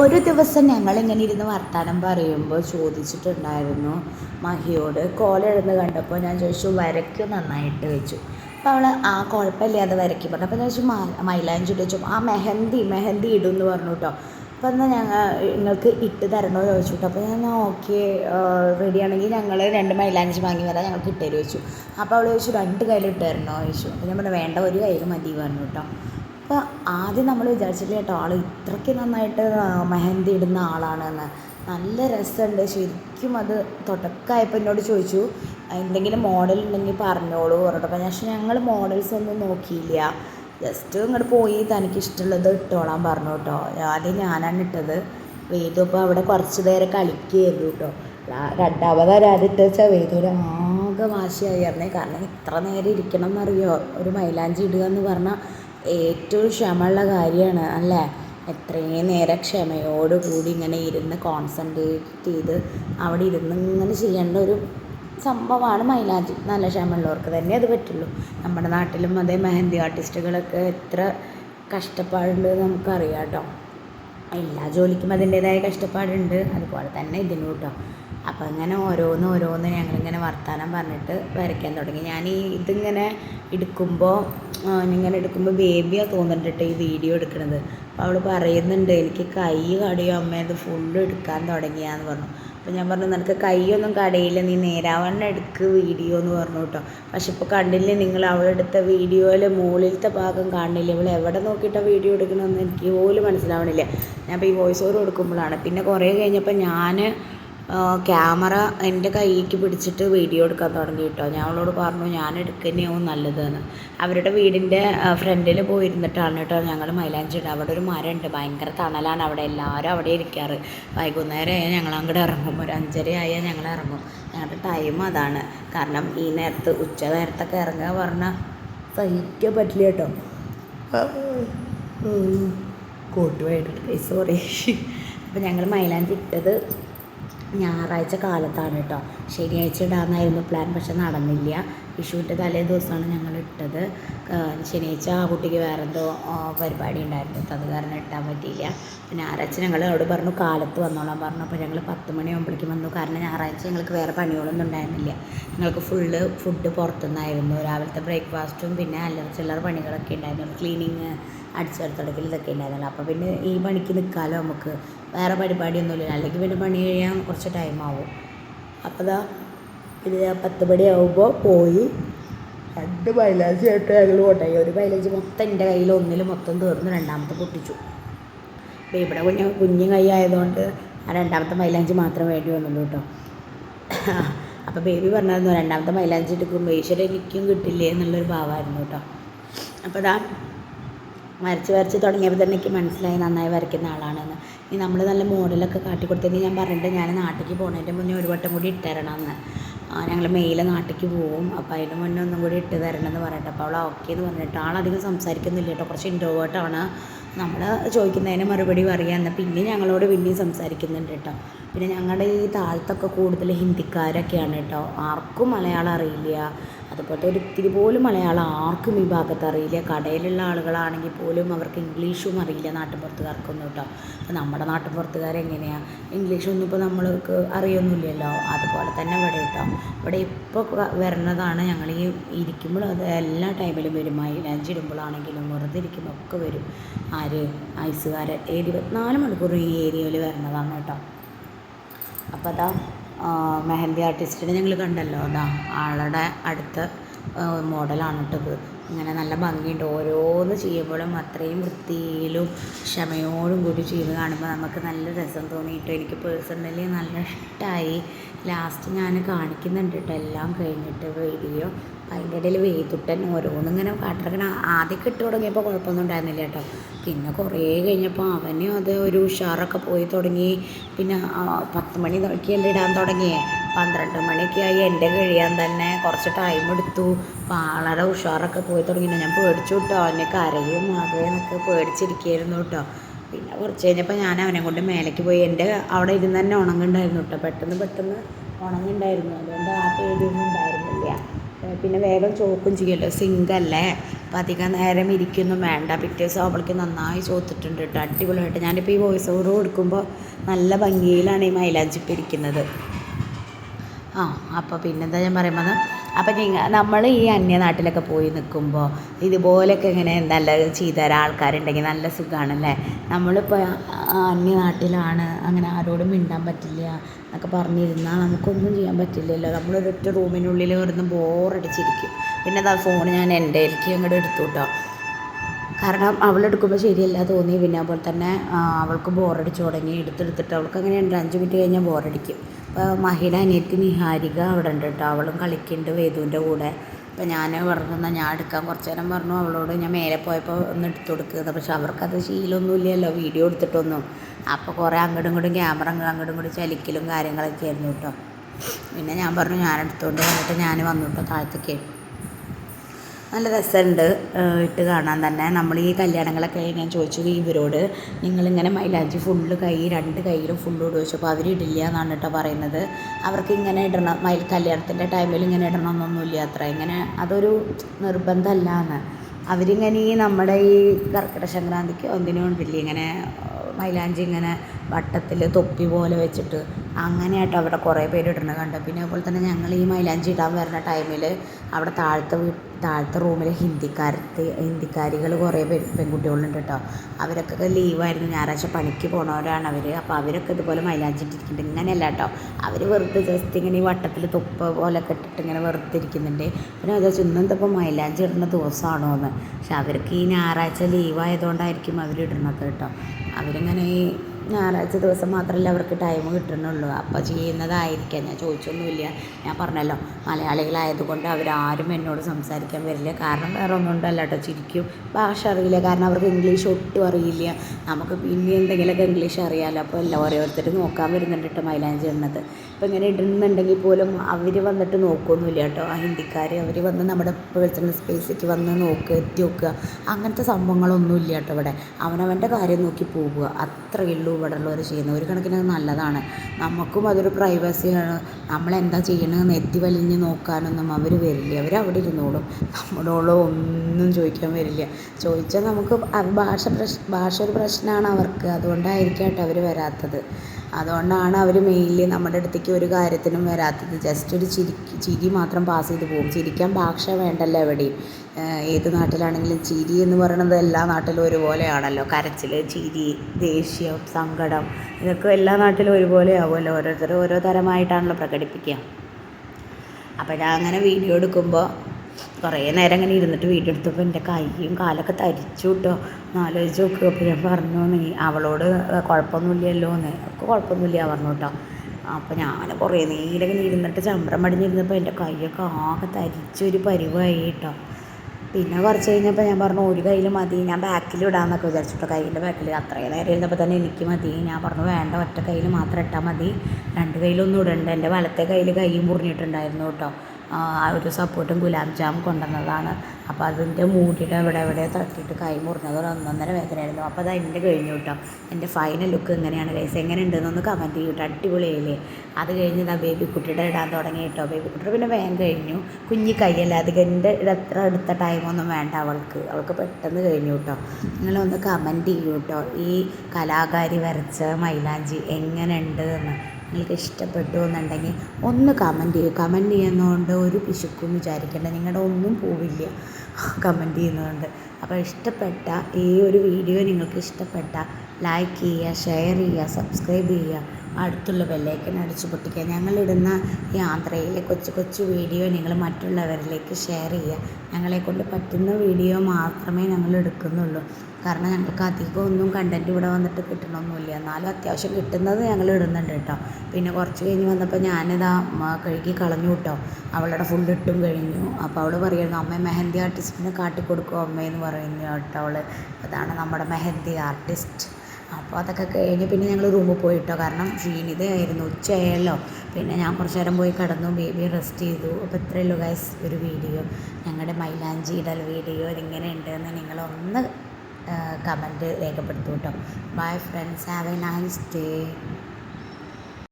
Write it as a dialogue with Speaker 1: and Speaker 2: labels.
Speaker 1: ഒരു ദിവസം ഞങ്ങളിങ്ങനെ ഇരുന്ന് വർത്തമാനം പറയുമ്പോൾ ചോദിച്ചിട്ടുണ്ടായിരുന്നു മഹിയോട്. കോല എഴുന്ന് കണ്ടപ്പോൾ ഞാൻ ചോദിച്ചു വരയ്ക്കും നന്നായിട്ട് വെച്ചു. അപ്പോൾ അവൾ ആ കുഴപ്പമില്ലാതെ വരയ്ക്കും പറഞ്ഞു. അപ്പോൾ ഞാൻ ചോദിച്ചു മൈലാഞ്ചി ഇട്ട് വെച്ചു? ആ മെഹന്തി മെഹന്തി ഇടും എന്ന് പറഞ്ഞു കേട്ടോ അപ്പോൾ എന്നാൽ ഞങ്ങൾ നിങ്ങൾക്ക് ഇട്ട് തരണോ? ചോദിച്ചു കേട്ടോ അപ്പോൾ ഞാൻ ഓക്കെ റെഡി ആണെങ്കിൽ ഞങ്ങൾ രണ്ട് മൈലാഞ്ചി വാങ്ങി വരാം ഞങ്ങൾക്ക് ഇട്ടേര് ചോദിച്ചു അപ്പോൾ അവൾ ചോദിച്ചു രണ്ട് കയ്യിൽ ഇട്ട് തരണോ ചോദിച്ചു. അപ്പോൾ ഞാൻ പറഞ്ഞു വേണ്ട ഒരു കയ്യിൽ മതി പറഞ്ഞു കേട്ടോ അപ്പോൾ ആദ്യം നമ്മൾ വിചാരിച്ചില്ല കേട്ടോ ആൾ ഇത്രയ്ക്ക് നന്നായിട്ട് മെഹന്തി ഇടുന്ന ആളാണെന്ന് നല്ല രസമുണ്ട്. ശരിക്കും അത് തുടക്കമായപ്പോൾ എന്നോട് ചോദിച്ചു എന്തെങ്കിലും മോഡൽ ഉണ്ടെങ്കിൽ പറഞ്ഞോളൂ പറഞ്ഞപ്പോൾ പക്ഷേ ഞങ്ങൾ മോഡൽസ് ഒന്നും നോക്കിയില്ല. ജസ്റ്റ് ഇങ്ങോട്ട് പോയി തനിക്ക് ഇഷ്ടമുള്ളത് ഇട്ടോളാൻ പറഞ്ഞു കേട്ടോ. ആദ്യം ഞാനാണ് ഇട്ടത്. വേദു അപ്പോൾ അവിടെ കുറച്ച് നേരം കളിക്കുകയായിരുന്നു കേട്ടോ. രണ്ടാമത് വെച്ചാൽ വേദു വേദൂര് ആകെ വാശിയായിരുന്നേ കാരണം ഇത്ര നേരം ഇരിക്കണം എന്നറിയോ ഒരു മൈലാഞ്ചി ഇടുക എന്ന് പറഞ്ഞാൽ ഏറ്റവും ക്ഷമയുള്ള കാര്യമാണ് അല്ലേ? എത്രയും നേരം ക്ഷമയോടുകൂടി ഇങ്ങനെ ഇരുന്ന് കോൺസെൻട്രേറ്റ് ചെയ്ത് അവിടെ ഇരുന്ന് ഇങ്ങനെ ചെയ്യേണ്ട ഒരു സംഭവമാണ് മൈലാഞ്ചി. നല്ല ക്ഷമയുള്ളവർക്ക് തന്നെ അത് പറ്റുള്ളൂ. നമ്മുടെ നാട്ടിലും അതേ മെഹന്തി ആർട്ടിസ്റ്റുകളൊക്കെ എത്ര കഷ്ടപ്പാടുണ്ട് നമുക്കറിയാം കേട്ടോ. എല്ലാ ജോലിക്കും അതിന്റേതായ കഷ്ടപ്പാടുണ്ട്. അതുപോലെ തന്നെ ഇതിനും കേട്ടോ. അപ്പോൾ അങ്ങനെ ഓരോന്ന് ഓരോന്ന് ഞങ്ങളിങ്ങനെ വർത്തമാനം പറഞ്ഞിട്ട് വരയ്ക്കാൻ തുടങ്ങി. ഞാൻ ഈ ഇതിങ്ങനെ എടുക്കുമ്പോൾ ഇങ്ങനെ എടുക്കുമ്പോൾ ബേബിയാണ് തോന്നുന്നുണ്ട് ഈ വീഡിയോ എടുക്കുന്നത് അപ്പോൾ അവൾ പറയുന്നുണ്ട് എനിക്ക് കൈ കടയോ? അമ്മ അത് ഫുള്ള് എടുക്കാൻ തുടങ്ങിയാന്ന് പറഞ്ഞു. അപ്പോൾ ഞാൻ പറഞ്ഞു നിനക്ക് കൈയൊന്നും കടയില്ല നീ നേരാവണ്ണം എടുക്ക് വീഡിയോ എന്ന് പറഞ്ഞു കേട്ടോ പക്ഷെ ഇപ്പോൾ കണ്ടില്ലേ നിങ്ങൾ അവളെടുത്ത വീഡിയോയിൽ മുകളിലത്തെ ഭാഗം കാണില്ല? ഇവൾ എവിടെ നോക്കിയിട്ടാണ് വീഡിയോ എടുക്കണമെന്ന് എനിക്ക് പോലും മനസ്സിലാവണില്ല. ഞാൻ ഇപ്പോൾ ഈ വോയിസ് ഓവർ കൊടുക്കുമ്പോഴാണ് പിന്നെ കുറേ കഴിഞ്ഞപ്പോൾ ഞാൻ ക്യാമറ എന്റെ കൈക്ക് പിടിച്ചിട്ട് വീഡിയോ എടുക്കാൻ തുടങ്ങി കേട്ടോ. ഞാൻ അവളോട് പറഞ്ഞു ഞാൻ എടുക്കുന്നതാവും നല്ലതെന്ന്. അവരുടെ വീടിന്റെ ഫ്രണ്ടിൽ പോയിരുന്നിട്ടാണ് കേട്ടോ ഞങ്ങൾ മൈലാഞ്ചി ഇടുക അവിടെ ഒരു മരമുണ്ട് ഭയങ്കര തണലാണ് അവിടെ. എല്ലാവരും അവിടെ ഇരിക്കാറ്. വൈകുന്നേരം ആയാൽ ഞങ്ങൾ അങ്ങോട്ട് ഇറങ്ങും. ഒരു അഞ്ചര ആയാൽ ഞങ്ങൾ ഇറങ്ങും. ഞങ്ങളുടെ ടൈം അതാണ്. കാരണം ഈ നേരത്ത് ഉച്ച നേരത്തൊക്കെ ഇറങ്ങുക പറഞ്ഞാൽ സഹിക്കാൻ പറ്റില്ല കേട്ടോ. കോട്ട് സോറി അപ്പോൾ ഞങ്ങൾ മൈലാഞ്ചി ഇട്ടത് ഞായറാഴ്ച കാലത്താണ് കേട്ടോ ശനിയാഴ്ച ഇടാമെന്നായിരുന്നു പ്ലാൻ പക്ഷെ നടന്നില്ല. വിഷുവിന്റെ തലേ ദിവസമാണ് ഞങ്ങൾ ഇട്ടത്. ശനിയാഴ്ച ആ കുട്ടിക്ക് വേറെ എന്തോ പരിപാടി ഉണ്ടായിരുന്നു. അത് കാരണം ഇട്ടാൻ പറ്റിയില്ല. ഞായറാഴ്ച ഞങ്ങൾ അവിടെ പറഞ്ഞു കാലത്ത് വന്നോളാൻ പറഞ്ഞു. അപ്പോൾ ഞങ്ങൾ പത്ത് മണിയാകുമ്പോഴേക്കും വന്നു. കാരണം ഞായറാഴ്ച ഞങ്ങൾക്ക് വേറെ പണികളൊന്നും ഉണ്ടായിരുന്നില്ല. ഞങ്ങൾക്ക് ഫുള്ള് ഫുഡ് പുറത്തുനിന്നായിരുന്നു. രാവിലത്തെ ബ്രേക്ക്ഫാസ്റ്റും പിന്നെ അല്ലറ പണികളൊക്കെ ഉണ്ടായിരുന്നു. ക്ലീനിങ് അടിച്ചെടുത്തടക്കൽ ഇതൊക്കെ ഉണ്ടായിരുന്നല്ലോ. അപ്പോൾ പിന്നെ ഈ പണിക്ക് നിൽക്കാമല്ലോ നമുക്ക്. വേറെ പരിപാടിയൊന്നുമില്ല. അല്ലെങ്കിൽ പിന്നെ പണി കഴിയാൻ കുറച്ച് ടൈം ആവും. അപ്പോൾ ദാ ഇത് പത്ത് മണിയാവുമ്പോൾ പോയി. രണ്ട് മൈലാഞ്ചി ആയിട്ട് ഞങ്ങൾ കൊണ്ടുപോയി ഒരു മൈലാഞ്ചി മൊത്തം എന്റെ കയ്യിൽ ഒന്നിൽ മൊത്തം തീർന്ന് രണ്ടാമത്തെ പൊട്ടിച്ചു. ബേബിയുടെ കുഞ്ഞ് കുഞ്ഞു കൈ ആയതുകൊണ്ട് ആ രണ്ടാമത്തെ മൈലാഞ്ചി മാത്രം വേണ്ടി വന്നുള്ളൂ കേട്ടോ അപ്പോൾ ബേബി പറഞ്ഞായിരുന്നു രണ്ടാമത്തെ മൈലാഞ്ചി എടുക്കുമ്പോൾ ഈശ്വരൻ എനിക്കും കിട്ടില്ലേ എന്നുള്ളൊരു ഭാവമായിരുന്നു കേട്ടോ അപ്പോൾ അതാ വരച്ച് വരച്ച് തുടങ്ങിയപ്പോൾ തന്നെ എനിക്ക് മനസ്സിലായി നന്നായി വരയ്ക്കുന്ന ആളാണെന്ന്. ഇനി നമ്മൾ നല്ല മോഡലൊക്കെ കാട്ടി കാട്ടിക്കൊടുത്തെങ്കിൽ ഞാൻ പറഞ്ഞിട്ട് ഞാൻ നാട്ടിലേക്ക് പോകുന്നതിന്റെ മുന്നേ ഒരു വട്ടം കൂടി ഇട്ട് തരണമെന്ന് ഞങ്ങൾ മെയിലെ നാട്ടിലേക്ക് പോവും. അപ്പോൾ അതിന് മുന്നേ ഒന്നും കൂടി ഇട്ട് തരണം എന്ന് പറഞ്ഞിട്ട് അപ്പോൾ അവൾ ഓക്കെ എന്ന് പറഞ്ഞിട്ട് ആളധികം സംസാരിക്കുന്നില്ല കേട്ടോ. കുറച്ച് ഇൻട്രോവേർട്ടാണ് നമ്മൾ ചോദിക്കുന്നതിന് മറുപടി പറയുക എന്നാൽ പിന്നെ ഞങ്ങളോട് പിന്നെയും സംസാരിക്കുന്നുണ്ട് കേട്ടോ. പിന്നെ ഞങ്ങളുടെ ഈ താഴത്തൊക്കെ കൂടുതൽ ഹിന്ദിക്കാരൊക്കെയാണ് കേട്ടോ. ആർക്കും മലയാളം അറിയില്ല. അതുപോലത്തെ ഒരു ഇത്തിരി പോലും മലയാളം ആർക്കും ഈ ഭാഗത്ത് അറിയില്ല. കടയിലുള്ള ആളുകളാണെങ്കിൽ പോലും അവർക്ക് ഇംഗ്ലീഷും അറിയില്ല നാട്ടിൻപുറത്തുകാർക്കൊന്നും കേട്ടോ. അപ്പോൾ നമ്മുടെ നാട്ടിൻപുറത്തുകാരെങ്ങനെയാണ് ഇംഗ്ലീഷൊന്നും ഇപ്പോൾ നമ്മൾക്ക് അറിയൊന്നുമില്ലല്ലോ. അതുപോലെ തന്നെ ഇവിടെ കേട്ടോ. ഇവിടെ ഇപ്പോൾ വരുന്നതാണ് ഞങ്ങൾ ഈ ഇരിക്കുമ്പോൾ അത് എല്ലാ ടൈമിലും വരും. ലഞ്ച് ഇടുമ്പോഴാണെങ്കിലും വെറുതെ ഇരിക്കുമ്പോൾ ഒക്കെ വരും. ആര്? ഐസുകാരൻ ഇരുപത്തിനാല് മണിക്കൂർ ഈ ഏരിയയിൽ വരുന്നതാണ് കേട്ടോ. അപ്പോൾ അതാ മെഹന്തി ആർട്ടിസ്റ്റിനെ ഞങ്ങൾ കണ്ടല്ലോ. അതാ ആളുടെ അടുത്ത മോഡലാണ് കേട്ടത് ഇങ്ങനെ നല്ല ഭംഗിയുണ്ട്. ഓരോന്ന് ചെയ്യുമ്പോഴും അത്രയും വൃത്തിയിലും ക്ഷമയോടും കൂടി ചെയ്ത് കാണുമ്പോൾ നമുക്ക് നല്ല രസം തോന്നിയിട്ട്. എനിക്ക് പേഴ്സണലി നല്ല ഇഷ്ടമായി ലാസ്റ്റ് ഞാൻ കാണിക്കുന്നുണ്ട് കേട്ടോ എല്ലാം കഴിഞ്ഞിട്ട് വീഡിയോ. അതിന്റെ ഇടയിൽ വെയ്തുട്ടൻ ഓരോന്നിങ്ങനെ കാട്ടിറക്കണ ആദ്യമൊക്കെ ഇട്ട് തുടങ്ങിയപ്പോൾ കുഴപ്പമൊന്നും ഉണ്ടായിരുന്നില്ല കേട്ടോ. പിന്നെ കുറേ കഴിഞ്ഞപ്പോൾ അവനും അത് ഒരു ഉഷാറൊക്കെ പോയി തുടങ്ങി. പിന്നെ പത്ത് മണി നോക്കിയല്ലേ ഇടാൻ തുടങ്ങിയേ പന്ത്രണ്ട് മണിയൊക്കെ ആയി എന്റെ കഴിയാൻ തന്നെ കുറച്ച് ടൈം എടുത്തു. വളരെ ഉഷാറൊക്കെ പോയി തുടങ്ങി. ഞാൻ പേടിച്ചു കേട്ടോ. അവനെ കരയും ആകെന്നൊക്കെ പേടിച്ചിരിക്കുകയായിരുന്നു കേട്ടോ. പിന്നെ കുറച്ച് കഴിഞ്ഞപ്പോൾ ഞാൻ അവനെ കൊണ്ട് മേലേക്ക് പോയി. എന്റെ അവിടെ ഇരുന്ന് തന്നെ ഉണങ്ങുണ്ടായിരുന്നു കേട്ടോ. പെട്ടെന്ന് പെട്ടെന്ന് ഉണങ്ങുണ്ടായിരുന്നു അതുകൊണ്ട് ആ പേടിയൊന്നും ഉണ്ടായിരുന്നില്ല. പിന്നെ വേഗം ചോക്കും ചെയ്യുമല്ലോ സിങ്കല്ലേ അപ്പം അധികം നേരം ഇരിക്കുന്നു വേണ്ട. പിറ്റേ ദിവസം അവൾക്ക് നന്നായി ചോത്തിട്ടുണ്ട് കേട്ടോ. അടിപൊളിയായിട്ട്. ഞാനിപ്പോൾ ഈ വോയിസ് ഓവർ കൊടുക്കുമ്പോൾ നല്ല ഭംഗിയിലാണ് ഈ മൈലാഞ്ചിപ്പ് ഇരിക്കുന്നത്. ആ അപ്പോൾ പിന്നെന്താ ഞാൻ പറയുന്നത്? അപ്പം നിങ്ങൾ നമ്മൾ ഈ അന്യനാട്ടിലൊക്കെ പോയി നിൽക്കുമ്പോൾ ഇതുപോലെയൊക്കെ ഇങ്ങനെ നല്ല ചെയ്തു ആൾക്കാരുണ്ടെങ്കിൽ നല്ല സുഖമാണല്ലേ നമ്മളിപ്പോൾ അന്യനാട്ടിലാണ് അങ്ങനെ ആരോടും മിണ്ടാൻ പറ്റില്ല എന്നൊക്കെ പറഞ്ഞിരുന്നാൽ നമുക്കൊന്നും ചെയ്യാൻ പറ്റില്ലല്ലോ. നമ്മൾ നമ്മളൊരൊറ്റ റൂമിനുള്ളിൽ വെറുതെ ബോറടിച്ചിരിക്കും. പിന്നെ അതാ ഫോൺ ഞാൻ എന്റെ എനിക്ക് അങ്ങോട്ട് എടുത്തു കേട്ടോ കാരണം അവളെടുക്കുമ്പോൾ ശരിയല്ല തോന്നി. പിന്നെ അതുപോലെ തന്നെ അവൾക്ക് ബോറടിച്ച് തുടങ്ങി. എടുത്തെടുത്തിട്ട് അവൾക്ക് അങ്ങനെ രണ്ട് അഞ്ച് മിനിറ്റ് കഴിഞ്ഞാൽ ബോറടിക്കും. മഹിള അനിയത്തി നിഹാരിക അവിടെ ഉണ്ട് കേട്ടോ. അവളും കളിക്കുന്നുണ്ട് വേദുവിന്റെ കൂടെ. അപ്പോൾ ഞാൻ പറഞ്ഞു ഞാൻ എടുക്കാൻ കുറച്ച് നേരം പറഞ്ഞു അവളോട് ഞാൻ മേലെ പോയപ്പോൾ ഒന്ന് എടുത്തു കൊടുക്കുന്നത് പക്ഷെ അവർക്കത് ശീലമൊന്നും ഇല്ലല്ലോ വീഡിയോ എടുത്തിട്ടൊന്നും. അപ്പോൾ കുറേ അങ്ങോട്ടും ഇങ്ങോട്ടും ക്യാമറ അങ്ങോട്ടും ഇങ്ങോട്ടും ചലിക്കലും കാര്യങ്ങളൊക്കെ ആയിരുന്നു കേട്ടോ. പിന്നെ ഞാൻ പറഞ്ഞു ഞാൻ എടുത്തുകൊണ്ട് വന്നിട്ട് ഞാൻ വന്നു കേട്ടോ താഴത്തേക്ക്. നല്ല രസമുണ്ട് ഇട്ട് കാണാൻ തന്നെ. നമ്മൾ ഈ കല്യാണങ്ങളൊക്കെ ഞാൻ ചോദിച്ചു ഇവരോട് നിങ്ങളിങ്ങനെ മൈലാഞ്ചി ഫുള്ള് കൈ രണ്ട് കൈയിലും ഫുള്ള് ഇടുക വെച്ചപ്പോൾ അവർ ഇടില്ല എന്നാണ് കേട്ടോ പറയുന്നത്. അവർക്ക് ഇങ്ങനെ ഇടണം മൈൽ കല്യാണത്തിന്റെ ടൈമിൽ ഇങ്ങനെ ഇടണമെന്നൊന്നുമില്ല അത്ര. ഇങ്ങനെ അതൊരു നിർബന്ധമല്ല എന്ന്. അവരിങ്ങനെ ഈ നമ്മുടെ ഈ കർക്കിടക സംക്രാന്തിക്ക് ഒന്നിനും ഉണ്ടില്ല ഇങ്ങനെ മൈലാഞ്ചി ഇങ്ങനെ വട്ടത്തിൽ തൊപ്പി പോലെ വെച്ചിട്ട് അങ്ങനെയായിട്ട് അവിടെ കുറേ പേര് ഇടുന്നത് കണ്ട്. പിന്നെ അതുപോലെ തന്നെ ഞങ്ങൾ ഈ മൈലാഞ്ചി ഇടാൻ വരുന്ന ടൈമിൽ അവിടെ താഴത്തെ താഴത്തെ റൂമിൽ ഹിന്ദിക്കാരത്ത് ഹിന്ദിക്കാരികൾ കുറേ പേര് പെൺകുട്ടികളുണ്ട് കേട്ടോ. അവരൊക്കെ ലീവായിരുന്നു. ഞായറാഴ്ച പണിക്ക് പോണവരാണ് അവർ അപ്പോൾ അവരൊക്കെ ഇതുപോലെ മൈലാഞ്ചി ഇട്ടിരിക്കുന്നുണ്ട്. ഇങ്ങനെയല്ല കേട്ടോ. അവർ വെറുതെ ജസ്റ്റ് ഇങ്ങനെ ഈ വട്ടത്തിൽ തുപ്പ പോലെ കെട്ടിട്ട് ഇങ്ങനെ വെറുതെ ഇരിക്കുന്നുണ്ട്. പിന്നെ അത് ഇന്നെന്തപ്പോൾ മൈലാഞ്ചി ഇടുന്ന ദിവസമാണോ എന്ന്. പക്ഷെ അവർക്ക് ഈ ഞായറാഴ്ച ലീവായതുകൊണ്ടായിരിക്കും അവർ ഇടുന്നത് കേട്ടോ. അവരിങ്ങനെ ഈ ഞായറാഴ്ച ദിവസം മാത്രമല്ല അവർക്ക് ടൈം കിട്ടുന്നുള്ളൂ. അപ്പോൾ ചെയ്യുന്നതായിരിക്കാം. ഞാൻ ചോദിച്ചൊന്നുമില്ല. ഞാൻ പറഞ്ഞല്ലോ മലയാളികളായതുകൊണ്ട് അവരാരും എന്നോട് സംസാരിക്കാൻ വരില്ല. കാരണം വേറെ ഒന്നും ഉണ്ടല്ല കേട്ടോ ചിരിക്കും. ഭാഷ അറിയില്ല. കാരണം അവർക്ക് ഇംഗ്ലീഷ് ഒട്ടും അറിയില്ല. നമുക്ക് പിന്നെ എന്തെങ്കിലുമൊക്കെ ഇംഗ്ലീഷ് അറിയാമല്ലോ അപ്പോൾ എല്ലാം ഓരോരുത്തർ നോക്കാൻ വരുന്നുണ്ട് കേട്ടോ മൈലാഞ്ചി ഇടുന്നത് ഇപ്പോൾ ഇങ്ങനെ ഇടുന്നുണ്ടെങ്കിൽ പോലും അവർ വന്നിട്ട് നോക്കുമൊന്നുമില്ല കേട്ടോ. ആ ഹിന്ദിക്കാർ അവർ വന്ന് നമ്മുടെ പേഴ്സണൽ സ്പേസിലേക്ക് വന്ന് നോക്കുക എത്തി നോക്കുക. അങ്ങനത്തെ സംഭവങ്ങളൊന്നുമില്ല കേട്ടോ ഇവിടെ. അവനവന്റെ കാര്യം നോക്കി പോവുക. അത്രയേ ഉള്ളൂ ഇവിടെ ഉള്ളവർ ചെയ്യുന്നത്. ഒരു കണക്കിന് നല്ലതാണ്. നമുക്കും അതൊരു പ്രൈവസിയാണ്. നമ്മളെന്താ ചെയ്യണമെന്ന് എത്തി വലിഞ്ഞ് നോക്കാനൊന്നും അവർ വരില്ല. അവർ അവിടെ ഇരുന്നോളും. നമ്മളോട് ഒന്നും ചോദിക്കാൻ വരില്ല. ചോദിച്ചാൽ നമുക്ക് ഭാഷ പ്രശ് ഭാഷ ഒരു പ്രശ്നമാണ് അവർക്ക്. അതുകൊണ്ടായിരിക്കാം കേട്ടോ അവർ വരാത്തത്. അതുകൊണ്ടാണ് അവർ മെയിൻലി നമ്മുടെ അടുത്തേക്ക് ഒരു കാര്യത്തിനും വരാത്തത്. ജസ്റ്റ് ഒരു ചിരി ചിരി മാത്രം പാസ് ചെയ്ത് പോകും. ചിരിക്കാൻ ഭാഷ വേണ്ടല്ലോ എവിടെയും. ഏത് നാട്ടിലാണെങ്കിലും ചിരി എന്ന് പറയുന്നത് എല്ലാ നാട്ടിലും ഒരുപോലെയാണല്ലോ. കരച്ചിൽ ചിരി ദേഷ്യം സങ്കടം ഇതൊക്കെ എല്ലാ നാട്ടിലും ഒരുപോലെ ആവുമല്ലോ ഓരോരുത്തർ ഓരോ തരമായിട്ടാണല്ലോ പ്രകടിപ്പിക്കുക. അപ്പോൾ ഞാൻ അങ്ങനെ വീഡിയോ എടുക്കുമ്പോൾ കുറേ നേരം അങ്ങനെ ഇരുന്നിട്ട് വീഡിയോ എടുത്തപ്പോൾ എന്റെ കൈയും കാലൊക്കെ തരിച്ചു കിട്ടോ എന്നാലോചിച്ച് നോക്കുക അപ്പോൾ ഞാൻ പറഞ്ഞു നീ അവളോട് കുഴപ്പമൊന്നുമില്ലല്ലോ എന്ന്. ഒക്കെ കുഴപ്പമൊന്നുമില്ല പറഞ്ഞു കേട്ടോ അപ്പോൾ ഞാൻ കുറേ നേരം ഇങ്ങനെ ഇരുന്നിട്ട് ചമ്രം പടിഞ്ഞിരുന്നപ്പോൾ എന്റെ കൈയൊക്കെ ആകെ തരിച്ചൊരു പരിവായി കേട്ടോ പിന്നെ കുറച്ച് കഴിഞ്ഞപ്പോൾ ഞാൻ പറഞ്ഞു ഒരു കയ്യിൽ മതി. ഞാൻ ബാക്കിൽ ഇടാമെന്നൊക്കെ വിചാരിച്ചിട്ടോ കയ്യിന്റെ ബാക്കിൽ അത്രയും നേരം ഇരുന്നപ്പോൾ തന്നെ എനിക്ക് മതി. ഞാൻ പറഞ്ഞു വേണ്ട ഒറ്റ കയ്യിൽ മാത്രം ഇട്ടാൽ മതി. രണ്ട് കയ്യിലൊന്നും ഇടണ്ട. എന്റെ വലത്തെ കയ്യിൽ കൈയും മുറിഞ്ഞിട്ടുണ്ടായിരുന്നു കേട്ടോ ആ ഒരു സപ്പോർട്ടും ഗുലാബ് ജാം കൊണ്ടുവന്നതാണ്. അപ്പോൾ അതിന്റെ മൂടിയുടെ എവിടെ എവിടെ തട്ടിയിട്ട് കൈ മുറിഞ്ഞത് ഒന്നൊന്നര വേദനയായിരുന്നു. അപ്പോൾ അത് എന്റെ കഴിഞ്ഞു കേട്ടോ എന്റെ ഫൈനൽ ലുക്ക് എങ്ങനെയാണ് ലൈസ് എങ്ങനെ ഉണ്ടെന്നൊന്ന് കമന്റ് ചെയ്യട്ടോ അടിപൊളിയായില്ലേ? അത് കഴിഞ്ഞ് ഇതാ ബേബി കുട്ടിയുടെ ഇടാൻ തുടങ്ങി കേട്ടോ ബേബി കുട്ടിയുടെ പിന്നെ വേഗം കഴിഞ്ഞു. കുഞ്ഞി കൈയല്ല? അത് എന്റെ എത്ര എടുത്ത ടൈമൊന്നും വേണ്ട അവൾക്ക്. അവൾക്ക് പെട്ടെന്ന് കഴിഞ്ഞു കേട്ടോ നിങ്ങളൊന്ന് കമന്റ് ചെയ്യൂട്ടോ ഈ കലാകാരി വരച്ച മൈലാഞ്ചി എങ്ങനെയുണ്ട് എന്ന്. നിങ്ങൾക്ക് ഇഷ്ടപ്പെട്ടു എന്നുണ്ടെങ്കിൽ ഒന്ന് കമന്റ് ചെയ്യുക കമന്റ് ചെയ്യുന്നതുകൊണ്ട് ഒരു പിശുക്കും വിചാരിക്കേണ്ട. നിങ്ങളുടെ ഒന്നും പോവില്ല. കമന്റ് ചെയ്യുന്നതുകൊണ്ട്. അപ്പോൾ ഇഷ്ടപ്പെട്ട ഈ ഒരു വീഡിയോ നിങ്ങൾക്ക് ഇഷ്ടപ്പെട്ട ലൈക്ക് ചെയ്യുക ഷെയർ ചെയ്യുക സബ്സ്ക്രൈബ് ചെയ്യുക. അടുത്തുള്ള ബെല്ലൈക്കൻ അടിച്ചു പൊട്ടിക്കുക. ഞങ്ങളിടുന്ന യാത്രയിലെ കൊച്ചു കൊച്ചു വീഡിയോ നിങ്ങൾ മറ്റുള്ളവരിലേക്ക് ഷെയർ ചെയ്യുക. ഞങ്ങളെക്കൊണ്ട് പറ്റുന്ന വീഡിയോ മാത്രമേ ഞങ്ങൾ എടുക്കുന്നുള്ളൂ. കാരണം ഞങ്ങൾക്ക് അധികം ഒന്നും കണ്ടന്റ് ഇവിടെ വന്നിട്ട് കിട്ടണമൊന്നുമില്ല. എന്നാലും അത്യാവശ്യം കിട്ടുന്നത് ഞങ്ങൾ ഇടുന്നുണ്ട് കേട്ടോ. പിന്നെ കുറച്ച് കഴിഞ്ഞ് വന്നപ്പോൾ ഞാനിതാ കഴുകി കളഞ്ഞു കേട്ടോ. അവളുടെ ഫുൾ ഇട്ടും കഴിഞ്ഞു. അപ്പോൾ അവൾ പറയുന്നു അമ്മ മെഹന്തി ആർട്ടിസ്റ്റിന് കാട്ടിക്കൊടുക്കും അമ്മയെന്ന് പറയുന്നു കേട്ടോ അവൾ അതാണ് നമ്മുടെ മെഹന്തി ആർട്ടിസ്റ്റ് അപ്പോൾ അതൊക്കെ കഴിഞ്ഞ് പിന്നെ ഞങ്ങൾ റൂമിൽ പോയിട്ടോ. കാരണം ക്ഷീണിതയായിരുന്നു ഉച്ചയായല്ലോ. പിന്നെ ഞാൻ കുറച്ച് നേരം പോയി കിടന്നു. ബേബി റെസ്റ്റ് ചെയ്തു. അപ്പോൾ ഇത്രയേ ഉള്ളൂ ഗൈസ് ഒരു വീഡിയോ ഞങ്ങളുടെ മൈലാഞ്ചി ഇടൽ വീഡിയോ ഇതിങ്ങനെ ഉണ്ടെന്ന് നിങ്ങളൊന്ന് കമന്റ് രേഖപ്പെടുത്തൂ കേട്ടോ. Bye friends have a nice day